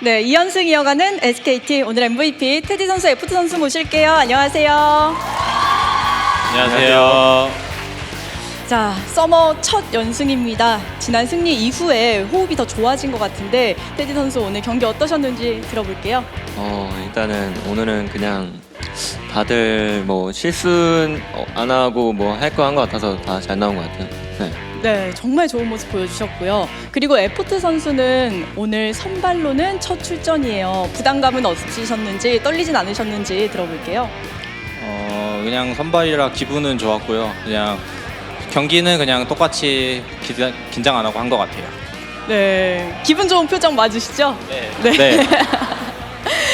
네, 2연승 이어가는 SKT 오늘 MVP 테디 선수, 에프트 선수 모실게요. 안녕하세요. 안녕하세요. 자, 서머 첫 연승입니다. 지난 승리 이후에 호흡이 더 좋아진 것 같은데 테디 선수 오늘 경기 어떠셨는지 들어볼게요. 어 일단은 오늘은 그냥 다들 뭐 실수 안 하고 뭐 할 거한것 같아서 다 잘 나온 것 같아요. 네. 네, 정말 좋은 모습 보여주셨고요. 그리고 에포트 선수는 오늘 선발로는 첫 출전이에요. 부담감은 없으셨는지 떨리진 않으셨는지 들어볼게요. 어, 그냥 선발이라 기분은 좋았고요. 그냥 경기는 그냥 똑같이 기자, 긴장 안 하고 한 것 같아요. 네, 기분 좋은 표정 맞으시죠? 네. 네.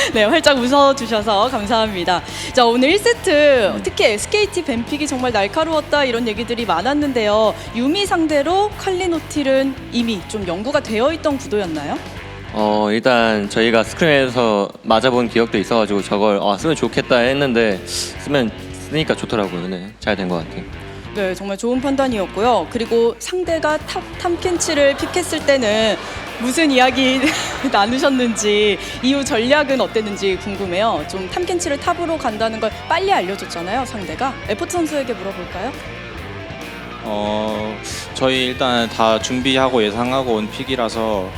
네, 활짝 웃어주셔서 감사합니다. 자, 오늘 1세트 특히 SKT 뱀픽이 정말 날카로웠다 이런 얘기들이 많았는데요. 유미 상대로 칼리노틸은 이미 좀 연구가 되어 있던 구도였나요? 어 일단 저희가 스크린에서 맞아본 기억도 있어가지고 저걸 아, 쓰면 좋겠다 했는데 쓰면 쓰니까 좋더라고요. 네, 잘 된 것 같아요. 네, 정말 좋은 판단이었고요. 그리고 상대가 탑 탐켄치를 픽했을 때는 무슨 이야기 나누셨는지 이후 전략은 어땠는지 궁금해요. 좀 탐켄치를 탑으로 간다는 걸 빨리 알려줬잖아요, 상대가. 에포트 선수에게 물어볼까요? 어, 저희 일단 다 준비하고 예상하고 온 픽이라서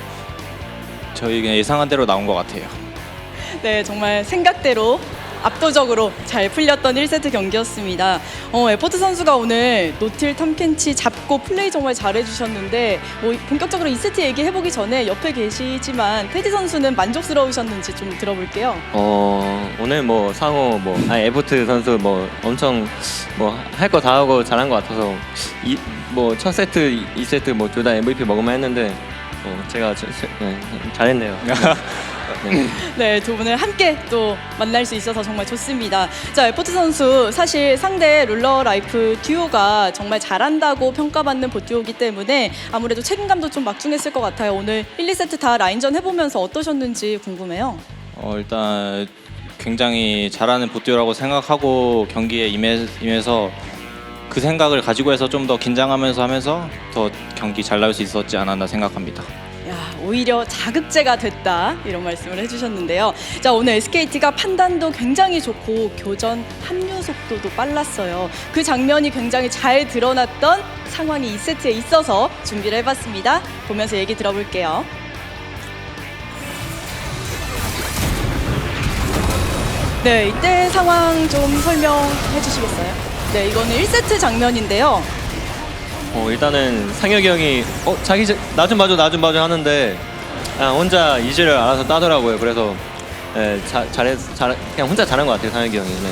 저희 그냥 예상한 대로 나온 것 같아요. 네, 정말 생각대로 압도적으로 잘 풀렸던 1세트 경기였습니다. 어, 에포트 선수가 오늘 노틸 탐켄치 잡고 플레이 정말 잘해주셨는데 뭐 본격적으로 2세트 얘기해보기 전에 옆에 계시지만 테디 선수는 만족스러우셨는지 좀 들어볼게요. 어 오늘 뭐 상호 뭐 아니 에버트 선수 뭐 엄청 뭐 할 거 다 하고 잘한 것 같아서 이뭐첫 세트, 이 세트 뭐 둘 다 MVP 먹으면 했는데 어 제가 저, 저, 네, 잘했네요. 네. 네, 두 분을 함께 또 만날 수 있어서 정말 좋습니다. 자, 에포트 선수 사실 상대 룰러 라이프 듀오가 정말 잘한다고 평가받는 보듀오기 때문에 아무래도 책임감도 좀 막중했을 것 같아요. 오늘 1, 2세트 다 라인전 해보면서 어떠셨는지 궁금해요. 어, 일단 굉장히 잘하는 보듀라고 생각하고 경기에 임해, 임해서 그 생각을 가지고 해서 좀 더 긴장하면서 하면서 더 경기 잘 나올 수 있었지 않았나 생각합니다. 야, 오히려 자극제가 됐다 이런 말씀을 해주셨는데요. 자 오늘 SKT가 판단도 굉장히 좋고 교전 합류 속도도 빨랐어요. 그 장면이 굉장히 잘 드러났던 상황이 2세트에 있어서 준비를 해봤습니다. 보면서 얘기 들어볼게요. 네, 이때 상황 좀 설명해 주시겠어요? 네, 이거는 1세트 장면인데요. 어 일단은 상혁이 형이 어 자기 나 좀 봐줘 나 좀 봐줘 하는데 그냥 혼자 이지를 알아서 따더라고요. 그래서 예, 자, 잘해 잘 그냥 혼자 잘한 것 같아요 상혁이 형이. 네.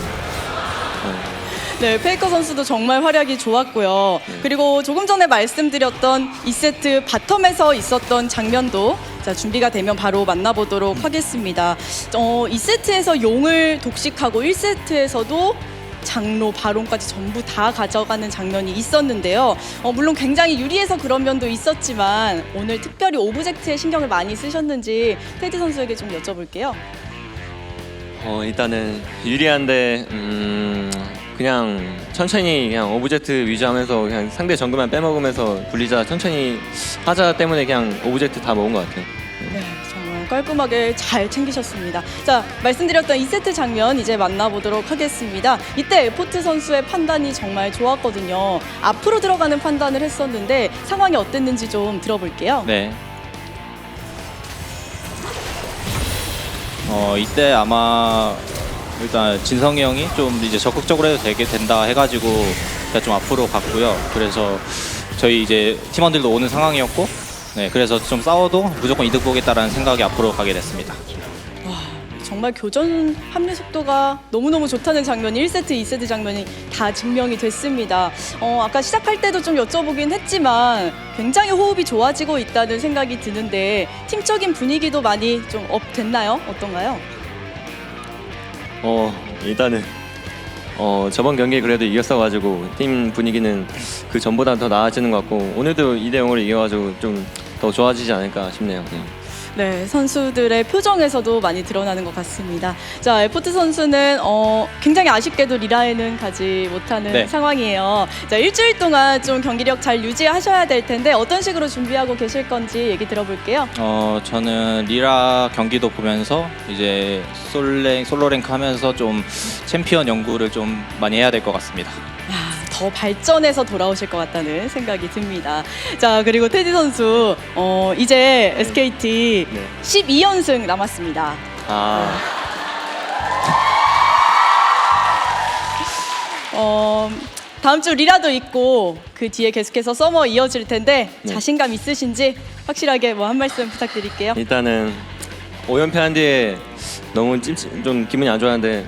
네, 페이커 선수도 정말 활약이 좋았고요. 그리고 조금 전에 말씀드렸던 2세트 바텀에서 있었던 장면도 자, 준비가 되면 바로 만나보도록 하겠습니다. 어, 2세트에서 용을 독식하고 1세트에서도 장로, 바론까지 전부 다 가져가는 장면이 있었는데요. 어, 물론 굉장히 유리해서 그런 면도 있었지만 오늘 특별히 오브젝트에 신경을 많이 쓰셨는지 테디 선수에게 좀 여쭤볼게요. 어 일단은 유리한데 음 그냥 천천히 그냥 오브젝트 위주하면서 그냥 상대 정글만 빼먹으면서 굴리자 천천히 하자 때문에 그냥 오브젝트 다 먹은 것 같아요. 깔끔하게 잘 챙기셨습니다. 자, 말씀드렸던 2세트 장면 이제 만나보도록 하겠습니다. 이때 에포트 선수의 판단이 정말 좋았거든요. 앞으로 들어가는 판단을 했었는데 상황이 어땠는지 좀 들어볼게요. 네. 어 이때 아마 일단 진성이 형이 좀 이제 적극적으로 해도 되게 된다 해가지고 제가 좀 앞으로 갔고요. 그래서 저희 이제 팀원들도 오는 상황이었고, 네 그래서 좀 싸워도 무조건 이득 보겠다라는 생각이 앞으로 가게 됐습니다. 정말 교전 합류 속도가 너무너무 좋다는 장면이 1세트, 2세트 장면이 다 증명이 됐습니다. 어, 아까 시작할 때도 좀 여쭤보긴 했지만 굉장히 호흡이 좋아지고 있다는 생각이 드는데 팀적인 분위기도 많이 좀 업 됐나요? 어떤가요? 어 일단은 어 저번 경기 그래도 이겼어가지고 팀 분위기는 그 전보다 더 나아지는 것 같고 오늘도 2대 0으로 이겨가지고 좀 더 좋아지지 않을까 싶네요. 네. 네, 선수들의 표정에서도 많이 드러나는 것 같습니다. 자, 에포트 선수는 어, 굉장히 아쉽게도 리라에는 가지 못하는 네. 상황이에요. 자, 일주일 동안 좀 경기력 잘 유지하셔야 될 텐데 어떤 식으로 준비하고 계실 건지 얘기 들어볼게요. 어 저는 리라 경기도 보면서 이제 솔랭 솔로 랭크 하면서 좀 챔피언 연구를 좀 많이 해야 될 것 같습니다. 야, 더 발전해서 돌아오실 것 같다는 생각이 듭니다. 자, 그리고 테디 선수, 어, 이제 SKT 네. 12연승 남았습니다. 아, 어, 다음 주 리라도 있고 그 뒤에 계속해서 서머 이어질 텐데 네. 자신감 있으신지 확실하게 뭐 한 말씀 부탁드릴게요. 일단은 5연패 한 뒤에 너무 찜찜 좀 기분이 안 좋았는데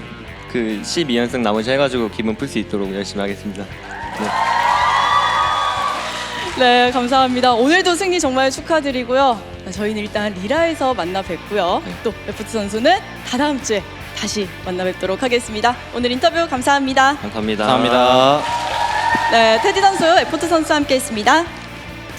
그 12연승 나머지 해가지고 기분 풀 수 있도록 열심히 하겠습니다. 네. 네, 감사합니다. 오늘도 승리 정말 축하드리고요. 저희는 일단 리라에서 만나 뵙고요. 네. 또 레프트 선수는 다다음 주에 다시 만나 뵙도록 하겠습니다. 오늘 인터뷰 감사합니다. 감사합니다. 감사합니다. 네, 테디 선수, 에포트 선수 함께 했습니다.